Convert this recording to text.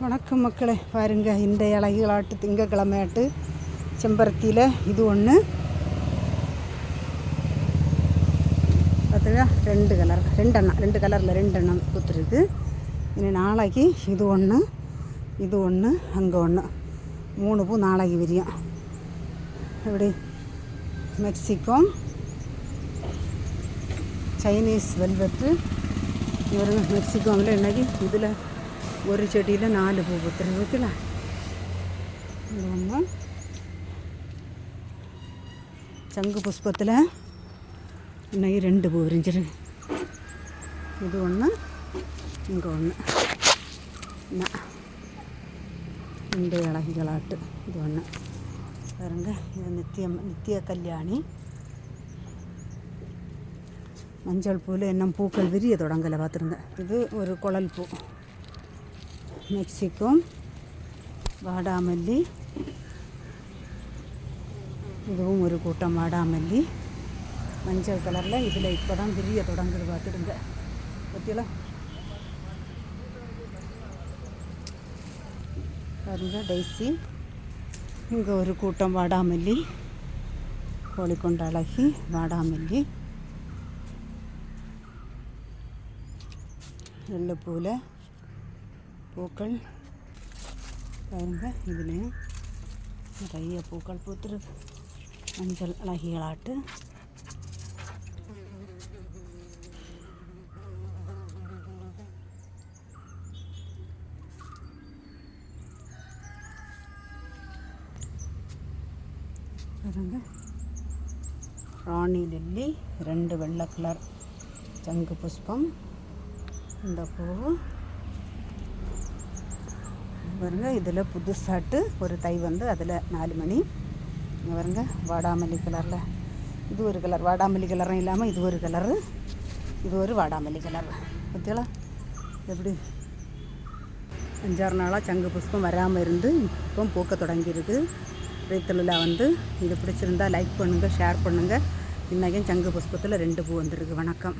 வணக்கம் மக்களே பாருங்க இந்த இலகுகளாட்டு திங்கக்கிழமையாட்டு செம்பருத்தியில் இது ஒன்று பார்த்துக்கா ரெண்டு கலர் ரெண்டு ரெண்டெண்ணம் ரெண்டு கலரில் ரெண்டு ரெண்டெண்ணம் பூத்துருக்கு இனி நாளைக்கு இது ஒன்று இது ஒன்று அங்கே ஒன்று மூணு பூ நாளைக்கு விரியும் இப்படி மெக்சிகோ சைனீஸ் வெல்வெட்டு. இவருங்க மெக்சிகோவில் இன்றைக்கி இதில் ஒரு செடியில் நாலு பூ பூத்துருக்கு பத்தில இது ஒன்று சங்கு புஷ்பத்தில் இன்னைக்கு ரெண்டு பூ விரிஞ்சிருக்கு இது ஒன்று இங்கே ஒன்று இந்த இலகிகளாட்டு இது ஒன்று பாருங்க இது நித்தியம் நித்திய கல்யாணி மஞ்சள் பூவில் இன்னும் பூக்கள் விரிய தொடங்கலை பார்த்துருங்க இது ஒரு குழல் பூ மெக்சிகோ வாடாமல்லி இதுவும் ஒரு கூட்டம் வாடாமல்லி. மஞ்சள் கலரில் இதில் இப்போ தான் விரிய தொடங்குது பார்த்துடுங்க பற்றியல பாருங்க டைசி. இங்கே ஒரு கூட்டம் வாடாமல்லி. கோழிக்கொண்ட அழகி வாடாமல்லி. வெள்ளைப்பூவில் பூக்கள். பாருங்க இதுலேயும் நிறைய பூக்கள் பூத்துருக்கு மஞ்சள் அழகிகளாட்டு. பாருங்க. ராணி லில்லி ரெண்டு வெள்ளை கலர் சங்கு புஷ்பம். இந்த பூ பாருங்க இதில் புதுசாட்டு ஒரு தை வந்து அதில் நாலு மணி. இங்க பாருங்க வாடாமல்லி கலரில். இது ஒரு கலர் வாடாமல்லி கலரும் இல்லாமல் இது ஒரு கலரு இது ஒரு வாடாமல்லி கலர். பார்த்தீங்களா எப்படி? அஞ்சாறு நாளாக சங்கு புஷ்பம் வராமல் இருந்து இப்போ பூக்க தொடங்கியிருக்கு. ரீத்தலில் வந்து இது பிடிச்சிருந்தா லைக் பண்ணுங்கள் ஷேர் பண்ணுங்கள் இன்றைக்கும் சங்கு புஷ்பத்தில் ரெண்டு பூ வந்திருக்கு. வணக்கம்.